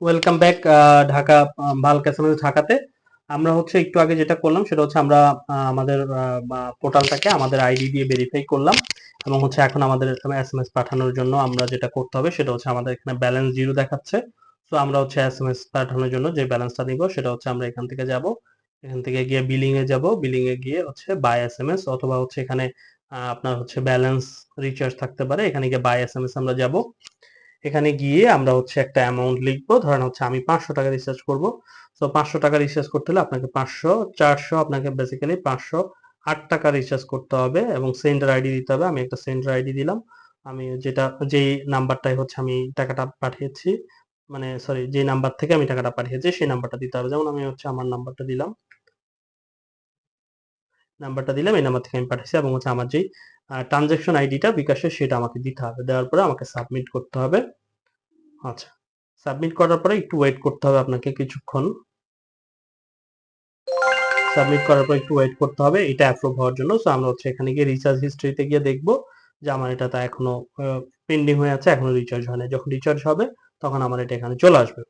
Welcome back Dhaka bulk SMS ঢাকাতে। আমরা হচ্ছে একটু আগে যেটা করলাম সেটা হচ্ছে আমরা আমাদের পোর্টালটাকে আমাদের আইডি দিয়ে ভেরিফাই করলাম এবং হচ্ছে এখন আমাদের এসএমএস পাঠানোর জন্য আমরা যেটা করতে হবে সেটা হচ্ছে আমাদের এখানে ব্যালেন্স জিরো দেখাচ্ছে। তো আমরা হচ্ছে এসএমএস পাঠানোর জন্য যে ব্যালেন্সটা নিব সেটা হচ্ছে আমরা এখান থেকে যাব। এখান থেকে গিয়ে বিলিং এ যাব। বিলিং এ গিয়ে হচ্ছে বাই এসএমএস অথবা হচ্ছে এখানে আপনার হচ্ছে ব্যালেন্স রিচার্জ থাকতে পারে। এখানে গিয়ে বাই এসএমএস আমরা যাব। এখানে গিয়ে আমরা হচ্ছে একটা অ্যামাউন্ট লিখব। ধরেন হচ্ছে আমি পাঁচশো টাকা রিচার্জ করব। তো পাঁচশো টাকা রিচার্জ করতে হলে আপনাকে পাঁচশো, চারশো, আপনাকে বেসিক্যালি পাঁচশো আট টাকা রিচার্জ করতে হবে এবং সেন্ডার আইডি দিতে হবে। আমি একটা সেন্ডার আইডি দিলাম। আমি যেটা, যেই নাম্বারটাই হচ্ছে আমি টাকাটা পাঠিয়েছি মানে সরি যে নাম্বার থেকে আমি টাকাটা পাঠিয়েছি, সেই নাম্বারটা দিতে হবে। যেমন আমি হচ্ছে আমার নাম্বারটা দিলাম। নাম্বারটা দিলাম, এই নাম্বার থেকে আমি পাঠিয়েছি এবং হচ্ছে আমার যেই ট্রানজ্যাকশন আইডিটা বিকাশের সেটা আমাকে দিতে হবে। দেওয়ার পরে আমাকে সাবমিট করতে হবে। আচ্ছা সাবমিট করার পরে একটু ওয়েট করতে হবে আপনাকে কিছুক্ষণ। সাবমিট করার পর একটু ওয়েট করতে হবে, এটা অ্যাপ্রুভ হওয়ার জন্য। সো আমরা হচ্ছে এখানে গিয়ে রিচার্জ হিস্ট্রিতে গিয়ে দেখব যে আমার এটা তো এখনও পেন্ডিং হয়ে আছে, এখনও রিচার্জ হয় না যখন রিচার্জ হবে, তখন আমার এটা এখানে চলে আসবে।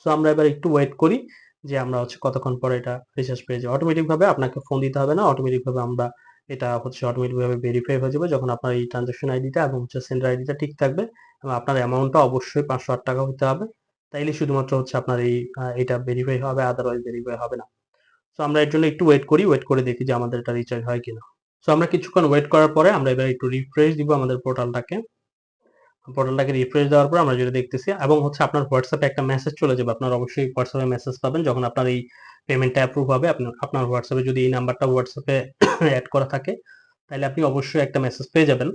সো আমরা এবার একটু ওয়েট করি। যে আমরা হচ্ছে কতক্ষণ পরে এটা রিচার্জ পেয়ে যাব। অটোমেটিক ভাবে আপনাকে ফোন দিতে হবে না অটোমেটিক ভাবে আমরা এটা হচ্ছে অটোমেটিক ভাবে ভেরিফাই হয়ে যাবে যখন আপনার এই ট্রানজাকশন আইডিটা এবং হচ্ছে সেন্ডার আইডিটা ঠিক থাকবে এবং আপনার অ্যামাউন্টটা অবশ্যই পাঁচশো আট টাকা হতে হবে। তাইলে শুধুমাত্র হচ্ছে আপনার এই এটা ভেরিফাই হবে আদারওয়াইজ ভেরিফাই হবে না। সো আমরা এর জন্য একটু ওয়েট করি ওয়েট করে দেখি যে আমাদের এটা রিচার্জ হয় কিনা। সো আমরা কিছুক্ষণ ওয়েট করার পরে আমরা এবার একটু রিফ্রেশ দিব আমাদের পোর্টালটাকে পোর্টালটাকে রিফ্রেশ দেওয়ার পর আমরা যেটা দেখতেছি, এবং হচ্ছে আপনার হোয়াটসঅ্যাপে একটা মেসেজ চলে যাবে। আপনার অবশ্যই হোয়াটসঅ্যাপে মেসেজ পাবেন। যখন আপনার এই পেমেন্টটা অ্যাপ্রুভ হবে, আপনার আপনার হোয়াটসঅ্যাপে যদি এই নাম্বারটা হোয়াটসঅ্যাপে অ্যাড করা থাকে, তাহলে আপনি অবশ্যই একটা মেসেজ পেয়ে যাবেন।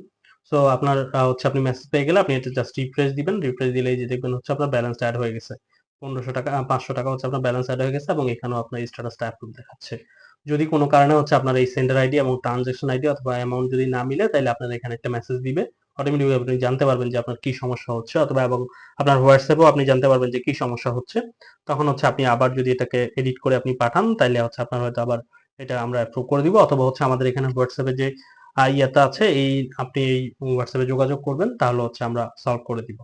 সো আপনার হচ্ছে আপনি মেসেজ পেয়ে গেলে আপনি এটা জাস্ট রিফ্রেশ দিবেন। রিফ্রেশ দিলেই যে দেখবেন হচ্ছে আপনার ব্যালেন্স অ্যাড হয়ে গেছে। পনেরোশো টাকা পাঁচশো টাকা হচ্ছে আপনার ব্যালেন্স অ্যাড হয়ে গেছে, এবং এখানেও আপনার স্ট্যাটাসটা অ্যাপ্রুভ দেখাচ্ছে। যদি কোনো কারণে হচ্ছে আপনার এই সেন্ডার আইডি এবং ট্রানজেকশন আইডি অথবা অ্যামাউন্ট যদি না মিলে, তাহলে আপনার এখানে একটা মেসেজ দিবে। অটোমেটিক আপনি জানতে পারবেন যে আপনার কি সমস্যা হচ্ছে অথবা এবং আপনার হোয়াটসঅ্যাপেও আপনি জানতে পারবেন যে কি সমস্যা হচ্ছে। তখন হচ্ছে আপনি আবার যদি এটাকে এডিট করে আপনি পাঠান তাহলে হচ্ছে আপনার হয়তো আবার এটা আমরা অ্যাপ্রুভ করে দিব। অথবা হচ্ছে আমাদের এখানে হোয়াটসঅ্যাপে যে ইয়েটা আছে, এই আপনি এই হোয়াটসঅ্যাপে যোগাযোগ করবেন, তাহলে হচ্ছে আমরা সলভ করে দিব।